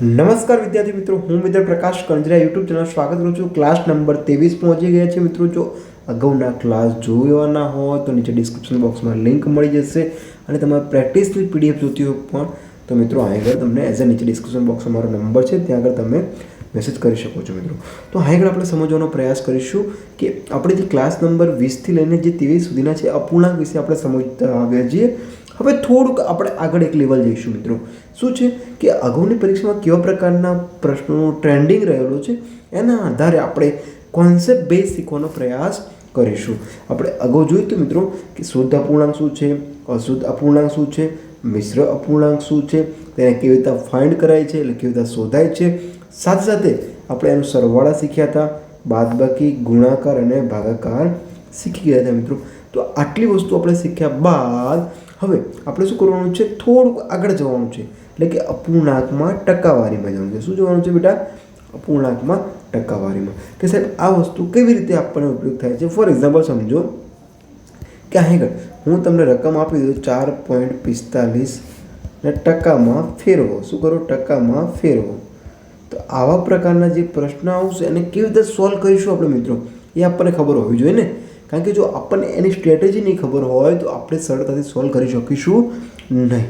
નમસ્કાર વિદ્યાર્થી મિત્રો, હું મિત્ર પ્રકાશ કંજરા યુટ્યુબ ચેનલ સ્વાગત કરું છું. ક્લાસ નંબર ત્રેવીસ પહોંચી ગયા છે મિત્રો. જો અગાઉના ક્લાસ જોવાના હોય તો નીચે ડિસ્ક્રિપ્શન બોક્સમાં લિંક મળી જશે અને તમારે પ્રેક્ટિસની પીડીએફ જોતી હોય પણ, તો મિત્રો અહીં આગળ તમને એઝ અ નીચે ડિસ્ક્રિપ્શન બોક્સમાં મારો નંબર છે. ત્યાં આગળ તમે મેસેજ કરી શકો છો મિત્રો. તો અહીં આગળ આપણે સમજવાનો પ્રયાસ કરીશું કે આપણે જે ક્લાસ નંબર વીસથી લઈને જે ત્રેવીસ સુધીના છે, અપૂર્ણાંક વિશે આપણે સમજતા આવ્યા છીએ હવે થોડુંક આપણે આગળ એક લેવલ જઈશું મિત્રો. શું છે કે અગાઉની પરીક્ષામાં કેવા પ્રકારના પ્રશ્નોનું ટ્રેન્ડિંગ રહેલું છે, એના આધારે આપણે કોન્સેપ્ટ બેઝ શીખવાનો પ્રયાસ કરીશું. આપણે અગાઉ જોયું તો મિત્રો કે શુદ્ધ અપૂર્ણાંક શું છે, અશુદ્ધ અપૂર્ણાંક શું છે, મિશ્ર અપૂર્ણાંક શું છે, તેને કેવી રીતે ફાઇન્ડ કરાય છે, એટલે કેવી રીતે શોધાય છે. સાથે સાથે આપણે એનું સરવાળા શીખ્યા હતા, બાદબાકી, ગુણાકાર અને ભાગાકાર શીખી ગયા હતા મિત્રો. તો આટલી વસ્તુ આપણે શીખ્યા બાદ હવે આપણે શું કરવાનું છે? થોડુંક આગળ જવાનું છે. એટલે કે અપૂર્ણાંકમાં ટકાવારીમાં જવાનું છે. શું જવાનું છે બેટા? અપૂર્ણાંકમાં ટકાવારીમાં. કે સાહેબ, આ વસ્તુ કેવી રીતે આપણને ઉપયોગ થાય છે? ફોર એક્ઝામ્પલ સમજો કે આગળ હું તમને રકમ આપી દઉં ચાર પોઈન્ટ પિસ્તાલીસ ને ટકામાં ફેરવો. શું કરો? ટકામાં ફેરવો. તો આવા પ્રકારના જે પ્રશ્ન આવશે એને કેવી રીતે સોલ્વ કરીશું આપણે મિત્રો? એ આપણને ખબર હોવી જોઈએ ને? કારણ કે જો આપણને એની સ્ટ્રેટેજી નહીં ખબર હોય તો આપણે સરળતાથી સોલ્વ કરી શકીશું નહીં.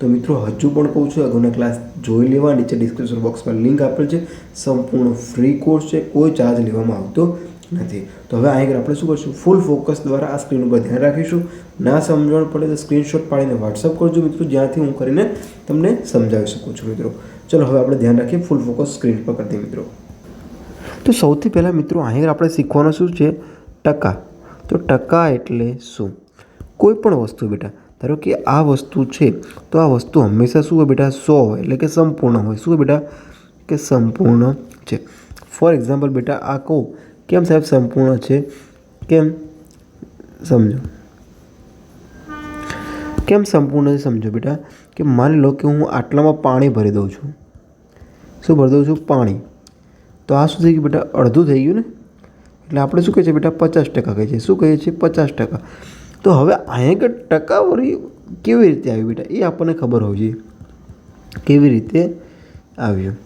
તો મિત્રો, હજુ પણ કહું છું અગાઉના ક્લાસ જોઈ લેવા, નીચે ડિસ્ક્રિપ્શન બોક્સમાં લિંક આપેલ છે. સંપૂર્ણ ફ્રી કોર્સ છે, કોઈ ચાર્જ લેવામાં આવતો નથી. તો હવે અહીં આપણે શું કરશું? ફૂલ ફોકસ દ્વારા આ સ્ક્રીન ઉપર ધ્યાન રાખીશું. ના સમજણ પડે તો સ્ક્રીનશોટ પાડીને વોટ્સઅપ કરજો મિત્રો, જ્યાંથી હું કરીને તમને સમજાવી શકું છું મિત્રો. ચલો, હવે આપણે ધ્યાન રાખીએ ફૂલ ફોકસ સ્ક્રીન પર કરી દઈએ મિત્રો. તો સૌથી પહેલાં મિત્રો, અહીં આપણે શીખવાનું શું છે? ટકા. તો ટકા એટલે શું? કોઈ પણ વસ્તુ બેટા, ધારો કે આ વસ્તુ છે, તો આ વસ્તુ હંમેશા શું હોય બેટા? સો હોય, એટલે કે સંપૂર્ણ હોય. શું હોય બેટા? કે સંપૂર્ણ છે. ફોર એક્ઝામ્પલ બેટા, આ કહું, કેમ સાહેબ સંપૂર્ણ છે? કેમ? સમજો. કેમ સંપૂર્ણ છે સમજો બેટા? કે માની લો કે હું આટલામાં પાણી ભરી દઉં છું. શું ભરી દઉં છું? પાણી. તો આ શું થઈ ગયું બેટા? અડધું થઈ ગયું ને? એટલે આપણે શું કહીએ છીએ બેટા, પચાસ ટકા કહીએ છીએ શું કહીએ છીએ પચાસ ટકા. તો હવે અહીંયા આગળ ટકાવારી કેવી રીતે આવી બેટા? એ આપણને ખબર હોવી જોઈએ. કેવી રીતે આવ્યું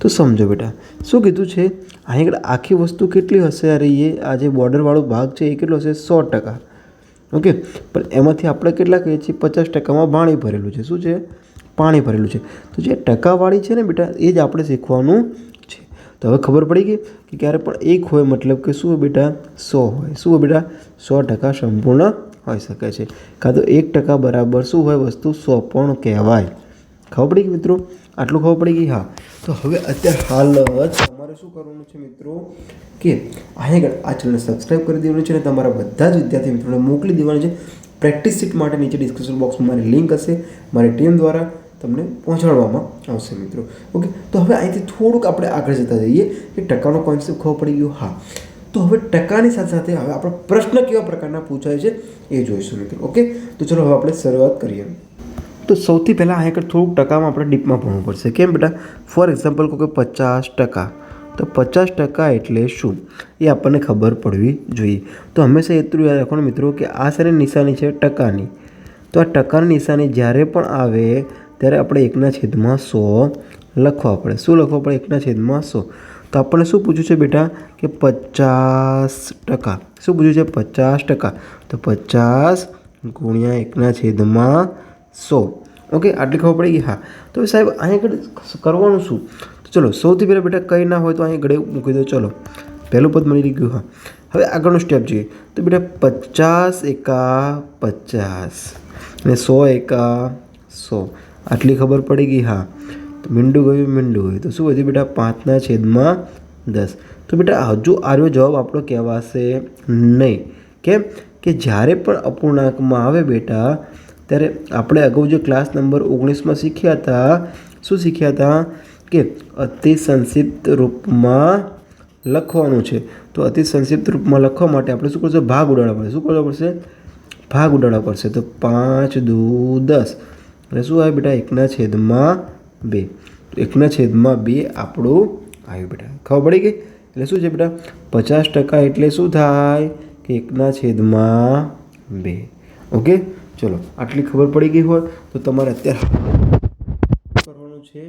તો સમજો બેટા, શું કીધું છે? અહીં આગળ આખી વસ્તુ કેટલી હશે અરે એ આ જે બોર્ડરવાળો ભાગ છે એ કેટલો હશે સો ટકા. ઓકે? પણ એમાંથી આપણે કેટલા કહીએ છીએ? પચાસ ટકામાં પાણી ભરેલું છે. શું છે? પાણી ભરેલું છે. તો જે ટકાવાળી છે ને બેટા, એ જ આપણે શીખવાનું છે તો હવે ખબર પડી ગઈ કે ક્યારે પણ એક હોય મતલબ કે શું બેટા? સો હોય. શું બેટા? સો ટકા સંપૂર્ણ હોઈ શકે છે. કાં તો એક ટકા બરાબર શું હોય વસ્તુ? સો પણ કહેવાય. ખબર પડી ગઈ મિત્રો? આટલું ખબર પડી ગઈ? હા. તો હવે અત્યારે હાલ તમારે શું કરવાનું છે મિત્રો? કે અહીંયા આગળ આ ચેનલને સબસ્ક્રાઈબ કરી દેવાનું છે અને તમારા બધા જ વિદ્યાર્થી મિત્રોને મોકલી દેવાનું છે. પ્રેક્ટિસ સીટ માટે નીચે ડિસ્ક્રિપ્શન બોક્સમાં મારી લિંક હશે. મારી ટીમ દ્વારા તમને પહોંચાડવામાં આવશે મિત્રો. ઓકે તો હવે અહીંથી થોડુંક આપણે આગળ જતા જઈએ કે ટકાનો કોન્સેપ્ટ ખબર પડી ગયો? હા. તો હવે ટકાની સાથે સાથે હવે આપણો પ્રશ્ન કેવા પ્રકારના પૂછાય છે એ જોઈશું મિત્રો. ઓકે તો ચલો હવે આપણે શરૂઆત કરીએ. તો સૌથી પહેલાં અહીં આગળ થોડુંક ટકામાં આપણે ડીપમાં ભણવું પડશે. કેમ બેટા? ફોર એક્ઝામ્પલ કહો કે પચાસ ટકા. તો પચાસ ટકા એટલે શું? એ આપણને ખબર પડવી જોઈએ. તો હંમેશા એટલું યાદ રાખવાનું મિત્રો કે આ સારી નિશાની છે ટકાની. તો આ ટકાની નિશાની જ્યારે પણ આવે ત્યારે આપણે એકના છેદમાં સો લખવા પડે. શું લખવા પડે? એકના છેદમાં સો. તો આપણને શું પૂછ્યું છે બેટા? કે પચાસ ટકા. શું પૂછ્યું છે? પચાસ ટકા. તો પચાસ ગુણ્યા એકના છેદમાં સો. ઓકે, આટલી ખબર પડી હા. તો સાહેબ, અહીંયા આગળ કરવાનું શું? તો ચલો, સૌથી પહેલાં બેટા કંઈ ના હોય તો અહીં ગળે મૂકી દો. ચલો, પહેલું પદ મળી ગયું, હા. હવે આગળનું સ્ટેપ જોઈએ. તો બેટા, પચાસ એકા પચાસ અને સો એકા સો. આટલી ખબર પડી ગઈ, હા. તો મીંડું ગયું મીંડું ગયું. તો શું વધ્યું બેટા, પાંચના છેદમાં દસ. તો બેટા, હજુ આર્યો જવાબ આપણો કહેવાશે નહીં. કેમ? કે જ્યારે પણ અપૂર્ણાંકમાં આવે બેટા, ત્યારે આપણે અગાઉ જે ક્લાસ નંબર ઓગણીસમાં શીખ્યા હતા, શું શીખ્યા હતા? કે અતિ સંક્ષિપ્ત રૂપમાં લખવાનું છે. તો અતિ સંક્ષિપ્ત રૂપમાં લખવા માટે આપણે શું કરશે ભાગ ઉડાડવા પડશે. શું કરવા પડશે? ભાગ ઉડાડવા પડશે. તો પાંચ દુ દસ. એટલે શું આવે બેટા? એકના છેદમાં બે. એકના છેદમાં બે આપણું આવ્યું બેટા. ખબર પડી ગઈ? એટલે શું છે બેટા? પચાસ ટકા એટલે શું થાય? કે એકના છેદમાં બે. ઓકે? ચલો, આટલી ખબર પડી ગઈ હોય તો તમારે અત્યારે કરવાનું છે.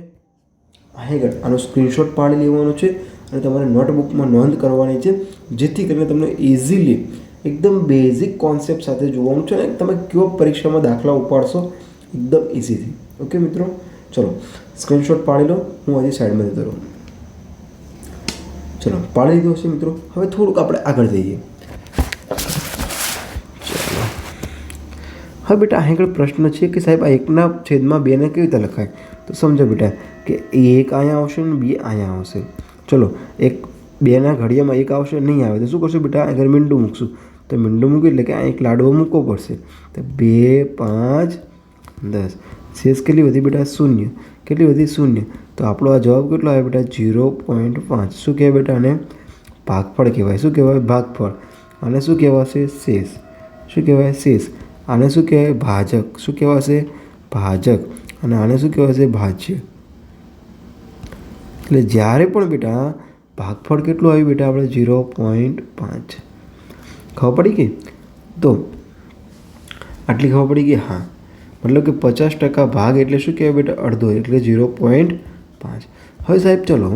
આગળ આનો સ્ક્રીનશોટ પાડી લેવાનો છે અને તમારે નોટબુકમાં નોંધ કરવાની છે, જેથી કરીને તમને ઇઝીલી એકદમ બેઝિક કોન્સેપ્ટ સાથે જોવાનું છે અને તમે કયો પરીક્ષામાં દાખલા ઉપાડશો એકદમ ઇઝીથી ઓકે મિત્રો? ચલો સ્ક્રીનશોટ પાડી લો, હું હજી સાઈડમાં જતો રહું ચલો, પાડી લીધો હશે, મિત્રો? હવે થોડુંક આપણે આગળ જઈએ. હવે બેટા, અહીં આગળ પ્રશ્ન છે કે સાહેબ, આ એકના છેદમાં બેને કેવી રીતે લખાય? તો સમજો બેટા કે એક અહીંયા આવશે ને બે અહીંયા આવશે. ચલો, એક બેના ઘડિયામાં એક આવશે, નહીં આવે. તો શું કરશું બેટા? આગળ મીંડું મૂકશું. તો મીંડું મૂકી એટલે કે આ એક લાડવો મૂકવો પડશે. તો બે, પાંચ દસ. શેષ કેટલી વધી બેટા? શૂન્ય. કેટલી વધી? શૂન્ય. તો આપણો આ જવાબ કેટલો આવે બેટા? જીરો પોઈન્ટ પાંચ. શું કહેવાય બેટા આને? ભાગફળ કહેવાય. શું કહેવાય? ભાગફળ. આને શું કહેવાશે? શેષ. શું કહેવાય? શેષ. આને શું કહેવાય? ભાજક. શું કહેવાશે? ભાજક. અને આને શું કહેવાશે? ભાજ્ય. એટલે જ્યારે પણ બેટા ભાગફળ કેટલું આવ્યું બેટા આપણે? ઝીરો પોઈન્ટ પાંચ. ખબર પડી ગઈ? તો આટલી ખબર પડી ગઈ? હા. મતલબ કે પચાસ ટકા ભાગ એટલે શું કહેવાય બેટા અડધો એટલે ઝીરો પોઈન્ટ પાંચ હવે સાહેબ ચલો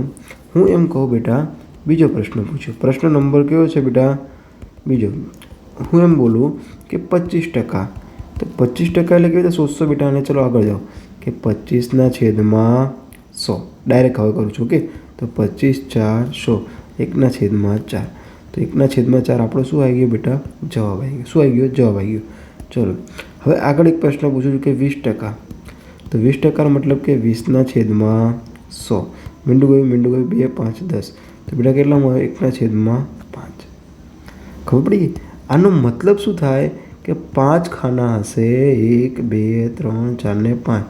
હું એમ કહું બેટા બીજો પ્રશ્ન પૂછ્યો પ્રશ્ન નંબર કયો છે બેટા બીજો હું એમ બોલું કે પચીસ ટકા તો પચીસ ટકા એટલે કેવી રીતે શોધશો બેટા અને ચલો આગળ જાઓ કે પચીસના છેદમાં સો ડાયરેક્ટ હવે કરું છું કે તો પચીસ ચાર સો એકના છેદમાં ચાર તો એકના છેદમાં ચાર આપણો શું આવી ગયો બેટા? જવાબ આવી ગયો। શું આવી ગયો? જવાબ આવી ગયો। ચલો હવે આગળ એક પ્રશ્ન પૂછું છું કે વીસ ટકા. તો વીસ ટકાનો મતલબ કે વીસના છેદમાં સો. મીંડું ગયું મીંડું ગયું, બે, પાંચ, દસ. તો બેટા કેટલામાં આવે એકના છેદમાં પાંચ. ખબર પડી આનો મતલબ શું થાય કે પાંચ ખાના હશે એક, બે, ત્રણ, ચાર ને પાંચ.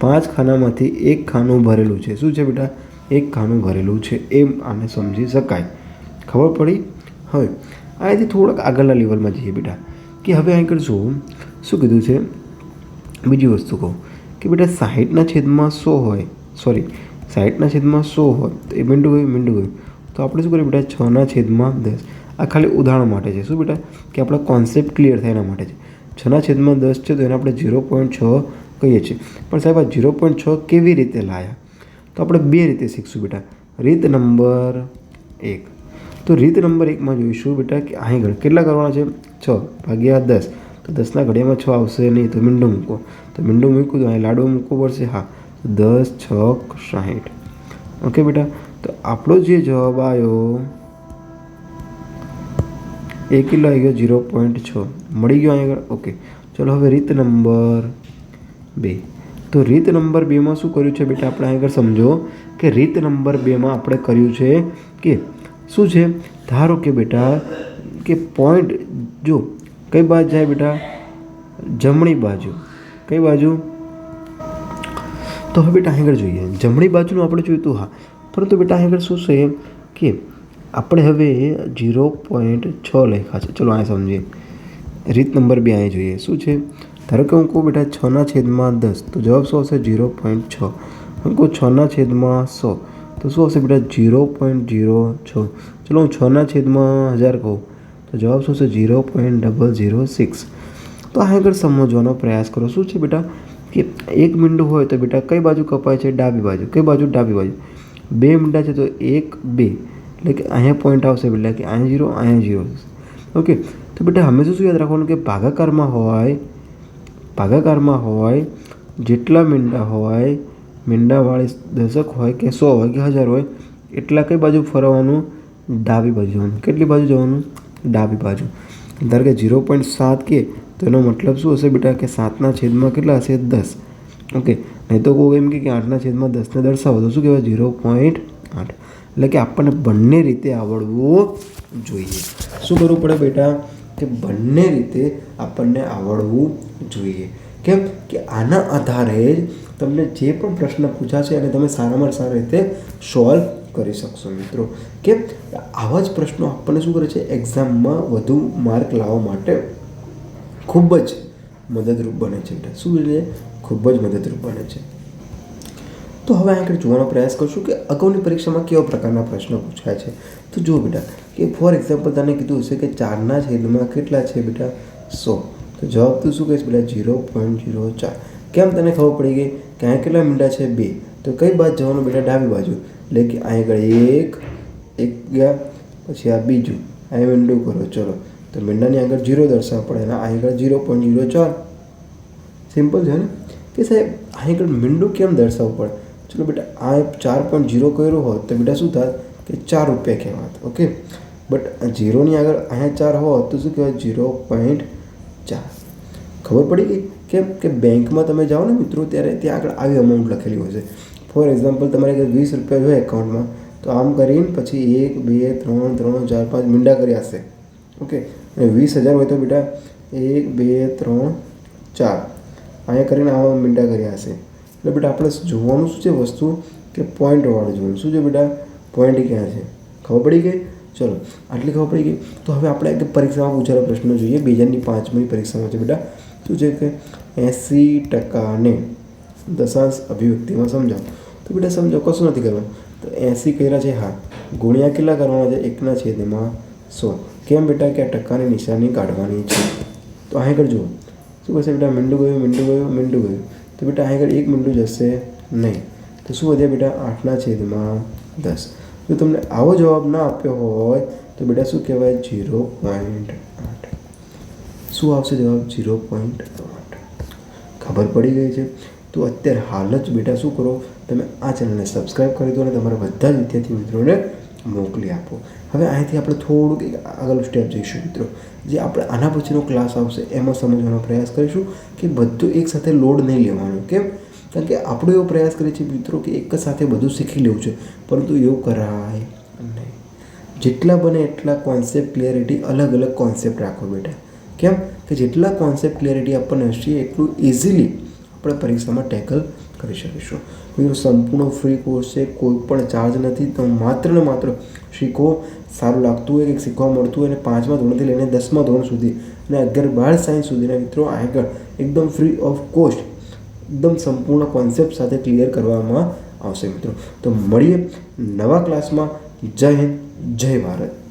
પાંચ ખાનામાંથી એક ખાનું ભરેલું છે. શું છે બેટા? એક ખાનું ભરેલું છે. એમ આને સમજી શકાય. ખબર પડી? હવે અહીંયાથી થોડાક આગળના લેવલમાં જઈએ બેટા. કે હવે અહીં કરજો શું કીધું છે? બીજી વસ્તુ કહું કે બેટા સાહીઠના છેદમાં સો હોય સોરી સાહીઠના છેદમાં સો હોય, તો એ મીંડું ગયું મીંડું ગયું તો આપણે શું કરીએ બેટા? છના છેદમાં દસ. આ ખાલી ઉદાહરણ માટે છે. શું બેટા? કે આપણો કોન્સેપ્ટ ક્લિયર થાય એના માટે છે. છના છેદમાં દસ છે તો એને આપણે ઝીરો પોઈન્ટ છ કહીએ છીએ. પણ સાહેબ, આ ઝીરો પોઈન્ટ છ કેવી રીતે લાયા? તો આપણે બે રીતે શીખશું બેટા. રીત નંબર એક. તો રીત નંબર એકમાં જોઈશું બેટા કે અહીં આગળ કેટલા કરવાના છે? છ ભાગ્યા દસ. તો દસના ઘડિયામાં છ આવશે નહીં તો મીંડું મૂકો. તો મીંડું મૂક્યું તો અહીં લાડવો મૂકવો પડશે. હા દસ, છ, સાહીઠ. ઓકે બેટા, તો આપણો જે જવાબ આવ્યો, એ કિલો આવી ગયો? ઝીરો પોઈન્ટ છ. મળી ગયો અહીં આગળ? ઓકે. ચલો હવે રીત નંબર બે. તો રીત નંબર બેમાં શું કર્યું છે બેટા? આપણે આગળ સમજો કે રીત નંબર બેમાં આપણે કર્યું છે કે શું છે? ધારો કે બેટા, કે પોઈન્ટ જો કઈ બાજુ જાય બેટા? જમણી બાજુ. કઈ બાજુ? તો હવે બેટા આગળ જોઈએ. જમણી બાજુનું આપણે જોયું હતું હા. પરંતુ બેટા આગળ શું છે કે આપણે હવે ઝીરો પોઈન્ટ છ લખ્યા છે. ચલો અહીં સમજીએ. રીત નંબર બે અહીં જોઈએ. શું છે? ધારો કે હું કહું બેટા છના છેદમાં દસ, તો જવાબ શું આવશે? ઝીરો પોઈન્ટ છ. હું કહું છના છેદમાં સો. તો શું આવશે બેટા? ઝીરો પોઈન્ટ ઝીરો છ. ચલો હું છના છેદમાં હજાર કહું. તો જવાબ શું છે? Zero point double zero six. તો આ આગળ સમજવાનો પ્રયાસ કરો. શું છે બેટા? કે એક મીંડું હોય તો બેટા કઈ બાજુ કપાય છે? ડાબી બાજુ. કઈ બાજુ? ડાબી બાજુ. બે મીંડા છે તો એક, બે. એટલે કે અહીંયા પોઈન્ટ આવશે એટલે કે અહીંયા જીરો અહીંયા ઝીરો. ઓકે તો બેટા હંમેશા શું યાદ રાખવાનું કે ભાગાકારમાં હોય ભાગાકારમાં હોય, જેટલા મીંડા હોય, મીંડાવાળી દશક હોય કે સો હોય કે હજાર હોય, એટલા કઈ બાજુ ફરવાનું? ડાબી બાજુ જવાનું. કેટલી બાજુ જવાનું? ડાબી બાજુ. ધારો કે ઝીરો પોઈન્ટ સાત કે, તો એનો મતલબ શું હશે બેટા? કે સાતના છેદમાં કેટલા હશે? દસ. ઓકે. નહીં તો કોઈ એમ કે આઠના છેદમાં દસને દર્શાવો. તો શું કહેવાય? ઝીરો પોઈન્ટ આઠ. એટલે કે આપણને બંને રીતે આવડવું જોઈએ. શું કરવું પડે બેટા? કે બંને રીતે આપણને આવડવું જોઈએ. કેમ? કે આના આધારે જ તમને જે પણ પ્રશ્ન પૂછાશે અને તમે સારામાં સારી રીતે સોલ્વ કરી શકશો મિત્રો. કે આવા જ પ્રશ્નો આપણને શું કરે છે? એક્ઝામમાં વધુ માર્ક લાવવા માટે ખૂબ જ મદદરૂપ બને છે. શું છે ખૂબ જ મદદરૂપ બને છે. તો હવે આગળ જોવાનો પ્રયાસ કરશું કે અગાઉની પરીક્ષામાં કેવા પ્રકારના પ્રશ્નો પૂછાય છે. તો જુઓ બેટા, કે ફોર એક્ઝામ્પલ તને કીધું હશે કે ચારના છેદમાં કેટલા છે બેટા? સો. તો જવાબ તું શું કહીશ બેટા? ઝીરો પોઈન્ટ ઝીરો ચાર. કેમ તને ખબર પડી ગઈ? કે અહીંયા કેટલા મીંડા છે? બે. તો કઈ બાજુ જવાનું બેટા? ડાબી બાજુ. એટલે કે અહીં આગળ એક એક ગયા પછી આ બીજું. અહીં વિન્ડો કરો, ચલો. તો મીંડાની આગળ જીરો દર્શાવવા પડે અને અહીં આગળ જીરો પોઈન્ટ જીરો ચાર. સિમ્પલ છે ને? કે સાહેબ અહીં આગળ મીંડું કેમ દર્શાવવું પડે? ચલો બેટા, આ ચાર પોઈન્ટ જીરો કર્યો હોત તો બેટા શું થાત? કે ચાર રૂપિયા કહેવાત ઓકે બટ જીરોની આગળ અહીંયા ચાર હોત તો શું કહેવાય જીરો પોઈન્ટ ચાર. ખબર પડી ગઈ? કેમ? કે બેંકમાં તમે જાઓ ને મિત્રો, ત્યારે ત્યાં આગળ આવી અમાઉન્ટ લખેલી હોય છે. ફોર એક્ઝામ્પલ તમારે કે વીસ રૂપિયા હોય એકાઉન્ટમાં તો આમ કરીને પછી એક, બે, ત્રણ ત્રણ, ચાર, પાંચ મીંડા કરી હશે. ઓકે અને વીસ હજાર હોય તો બેટા, એક, બે, ત્રણ, ચાર. અહીંયા કરીને આવા મીંડા કર્યા હશે. એટલે બેટા, આપણે જોવાનું શું છે વસ્તુ? કે પોઈન્ટવાળું જોવાનું શું છે બેટા? પોઈન્ટ ક્યાં છે? ખબર પડી ગઈ? ચલો, આટલી ખબર પડી ગઈ. તો હવે આપણે એક પરીક્ષામાં પૂછેલા પ્રશ્નો જોઈએ. બે હજારની પાંચમી પરીક્ષામાં છે બેટા. શું છે કે એંસી ટકાને દશાંશ અભિવ્યક્તિમાં સમજાવો. તો બેટા સમજો કશું નથી કરવાનું. તો એંસી કર્યા છે હા ગુણ્યા કેટલા કરવાના છે? એકના છેદમાં સો. કેમ બેટા કે આ ટકાની નિશાની કાઢવાની છે? તો અહીં આગળ જુઓ. શું કરશે બેટા? મીંડું ગયું મીંડું ગયું મીંડું ગયું. તો બેટા અહીં આગળ એક મીંડું જશે નહીં. તો શું વધ્યા બેટા? આઠના છેદમાં દસ. જો તમને આવો જવાબ ના આપ્યો હોય, તો બેટા શું કહેવાય? જીરો પોઈન્ટ આઠ. શું આવશે જવાબ? જીરો પોઈન્ટ આઠ. ખબર પડી ગઈ છે? તો અત્યારે હાલ જ બેટા શું કરો? તમે આ ચેનલને સબસ્ક્રાઈબ કરી દો અને તમારા બધા વિદ્યાર્થી મિત્રોને મોકલી આપો. હવે અહીંથી આપણે થોડુંક એક આગળ સ્ટેપ જઈશું મિત્રો. જે આપણે આના પછીનો ક્લાસ આવશે, એમાં સમજવાનો પ્રયાસ કરીશું કે બધું એકસાથે લોડ નહીં લેવાનું, કેમ? કારણ કે આપણે એવો પ્રયાસ કરીએ છીએ મિત્રો કે એક જ સાથે બધું શીખી લેવું છે, પરંતુ એવું કરાય નહીં. જેટલા બને એટલા કોન્સેપ્ટ ક્લિયરિટી અલગ અલગ કોન્સેપ્ટ રાખો બેટા કેમ? કે જેટલા કોન્સેપ્ટ ક્લિયરિટી આપણને હશે, એટલું ઇઝીલી આપણે પરીક્ષામાં ટેકલ કરી શકીશું. મિત્રો સંપૂર્ણ ફ્રી કોર્સ છે, કોઈ પણ ચાર્જ નથી, તો માત્ર ને માત્ર શીખો. સારું લાગતું હોય કે શીખવા મળતું હોય અને પાંચમા ધોરણથી લઈને દસમા ધોરણ સુધી અને અગિયાર બાર સાયન્સ સુધીના મિત્રો આગળ એકદમ ફ્રી ઓફ કોસ્ટ એકદમ સંપૂર્ણ કોન્સેપ્ટ સાથે ક્લિયર કરવામાં આવશે મિત્રો. તો મળીએ નવા ક્લાસમાં જય હિન્દ, જય ભારત.